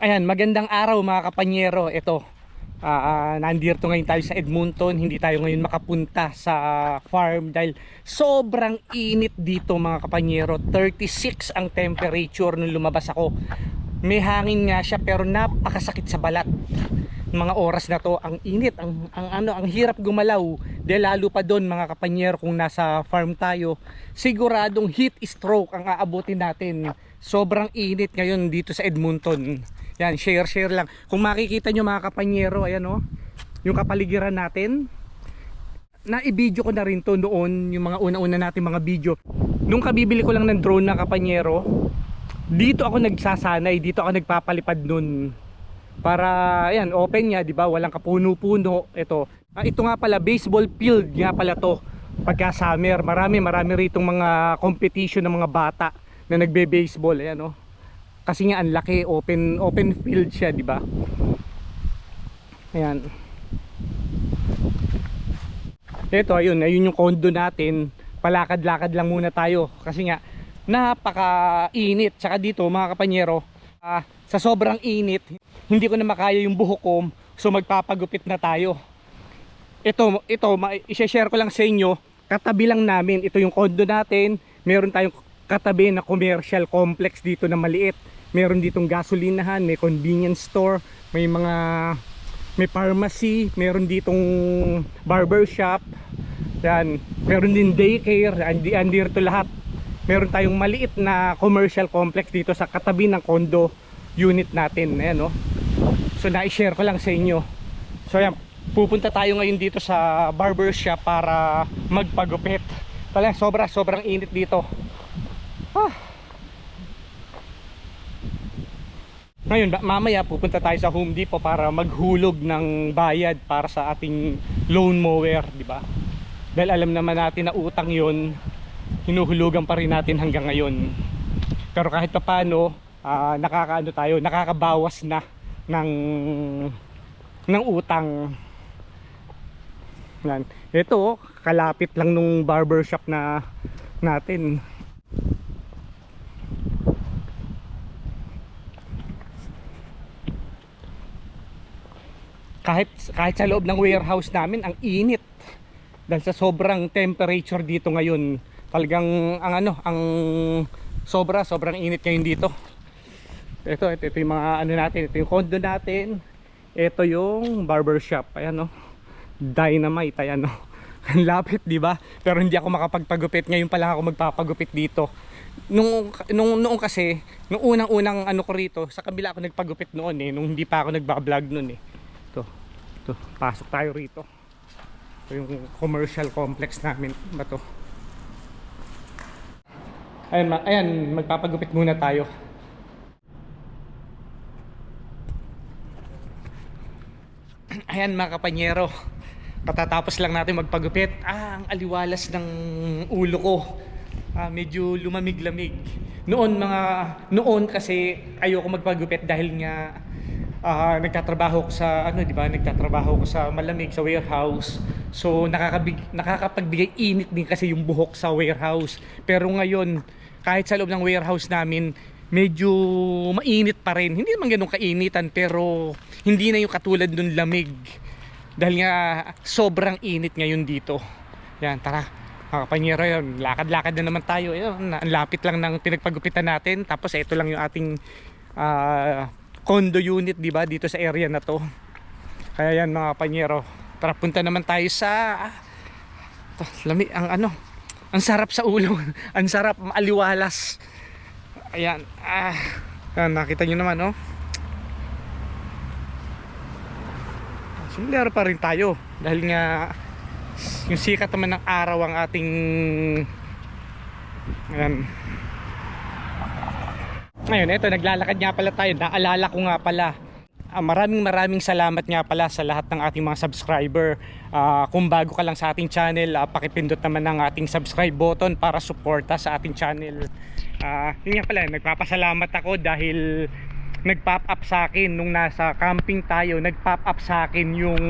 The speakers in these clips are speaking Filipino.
Ayan, magandang araw mga kapanyero. Ito, ah, ah, nandito ngayon tayo sa Edmonton. Hindi tayo ngayon makapunta sa farm dahil sobrang init dito mga kapanyero. 36 ang temperature nung lumabas ako. May hangin nga siya pero napakasakit sa balat. Mga oras na to, ang init, ang, ang ano, ang hirap gumalaw. Dahil lalo pa doon mga kapanyero kung nasa farm tayo, siguradong heat stroke ang aabutin natin. Sobrang init ngayon dito sa Edmonton. Yan, share share lang. Kung makikita nyo mga kapanyero, ayan o, yung kapaligiran natin. Na-video ko na rin to noon, yung mga una-una natin mga video. Nung kabibili ko lang ng drone na kapanyero, dito ako nagsasanay, dito ako nagpapalipad nun. Para, ayan, open niya, di ba? Walang kapuno-puno. Ito. Ah, ito nga pala, baseball field nga pala to. Pagka summer, marami, marami ritong mga competition ng mga bata na nagbe-baseball. Ayan, oh kasi nga ang laki open open field siya di ba? Ayan. Ito ayun ayun yung condo natin. Palakad-lakad lang muna tayo. Kasi nga napaka init tsaka dito mga kapanyero ah, sa sobrang init hindi ko na makaya yung buhok ko. So magpapagupit na tayo. Ito ito i-share ko lang sa inyo. Katabi lang namin. Ito yung condo natin. Meron tayong katabi na commercial complex dito na maliit. Meron ditong gasolinahan may convenience store may mga may pharmacy meron ditong barber shop. Yan. Meron din daycare andi andi to lahat. Meron tayong maliit na commercial complex dito sa katabi ng condo unit natin. Ayan no so na-share ko lang sa inyo. So yan pupunta tayo ngayon dito sa barber shop para magpagupit. Talagang sobra sobrang init dito ah Ngayon, mamaya pupunta tayo sa Home Depot para maghulog ng bayad para sa ating lawn mower, di ba? Dahil alam naman natin na utang 'yon, hinuhulugan pa rin natin hanggang ngayon. Pero kahit pa paano, ah, nakakaano tayo, nakakabawas na ng ng utang. Yan. Ito, oh, kalapit lang nung barber shop na natin. Kahit kahit sa loob ng warehouse namin ang init. Dahil sa sobrang temperature dito ngayon. Talagang ang ano ang sobra sobrang init ngayon dito. Ito ito, ito yung mga ano natin ito yung condo natin. Ito yung barber shop. Ayan no? Dynamite ayan no? Ang lapit di ba? Pero hindi ako makapagpagupit. Ngayon pa lang ako magpapagupit dito. Nung nung noong kasi nung unang-unang ano ko rito sa kabila ako nagpagupit noon eh nung hindi pa ako nagba-vlog noon eh ito pasok tayo rito. Ito yung commercial complex namin ba to. Ayan, ayan magpapagupit muna tayo. Ayan mga kapanyero. Katatapos lang natin magpagupit. Ah ang aliwalas ng ulo ko. Ah, medyo lumamig-lamig. Noon mga noon kasi ayoko magpagupit dahil nga ah, nagtatrabaho ko sa ano di ba? Nagtatrabaho ko sa malamig sa warehouse. So nakakabig, nakakapagbigay init din kasi yung buhok sa warehouse. Pero ngayon kahit sa loob ng warehouse namin medyo mainit pa rin. Hindi naman ganun kainitan pero hindi na yung katulad nung lamig. Dahil nga sobrang init ngayon dito. Yan tara. Mga kapanyero yun. Lakad-lakad na naman tayo. Yun, ang lapit lang ng pinagpagupitan natin. Tapos ito lang yung ating ah, condo unit di ba? Dito sa area na to. Kaya yan mga kapanyero tara punta naman tayo sa to, lami ang ano ang sarap sa ulo. Ang sarap maaliwalas. Ayan ah yan, nakita nyo naman no sumilero pa rin tayo. Dahil nga yung sikat naman ng araw ang ating ayan ngayon eto naglalakad nga pala tayo. Naalala ko nga pala. Ah, maraming maraming salamat nga pala sa lahat ng ating mga subscriber. Ah, kung bago ka lang sa ating channel ah, pakipindot naman ng ating subscribe button para suporta sa ating channel. Ah, yun nga pala nagpapasalamat ako dahil nag-pop up sa akin. Nung nasa camping tayo nag-pop up sa akin yung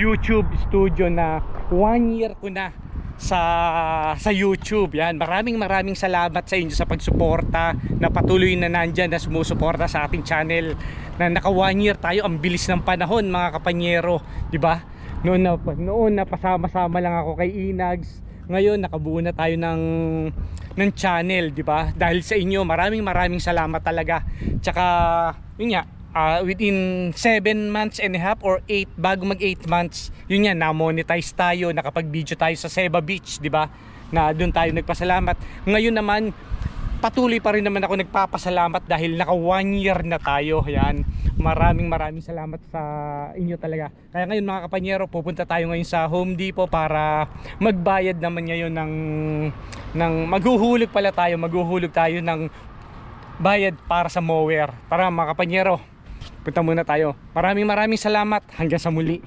YouTube studio na one year ko na sa sa YouTube. Yan, maraming maraming salamat sa inyo sa pagsuporta na patuloy na nandyan na sumusuporta sa ating channel. Na naka one year tayo, ang bilis ng panahon mga kapanyero, 'di ba? Noon na noon na pasama-sama lang ako kay Inags. Ngayon nakabuo na tayo ng ng channel, 'di ba? Dahil sa inyo, maraming maraming salamat talaga. Tsaka yun nga, ah, within 7 months and a half or 8 bago mag 8 months yun yan na-monetize tayo nakapag-video tayo sa Seba Beach di ba? Na doon tayo nagpasalamat. Ngayon naman patuloy pa rin naman ako nagpapasalamat dahil naka 1 year na tayo yan. Maraming maraming salamat sa inyo talaga. Kaya ngayon mga kapanyero pupunta tayo ngayon sa Home Depot para magbayad naman ngayon ng ng maghuhulog pala tayo maghuhulog tayo ng bayad para sa mower. Tara mga kapanyero, punta muna tayo. Maraming maraming salamat. Hanggang sa muli.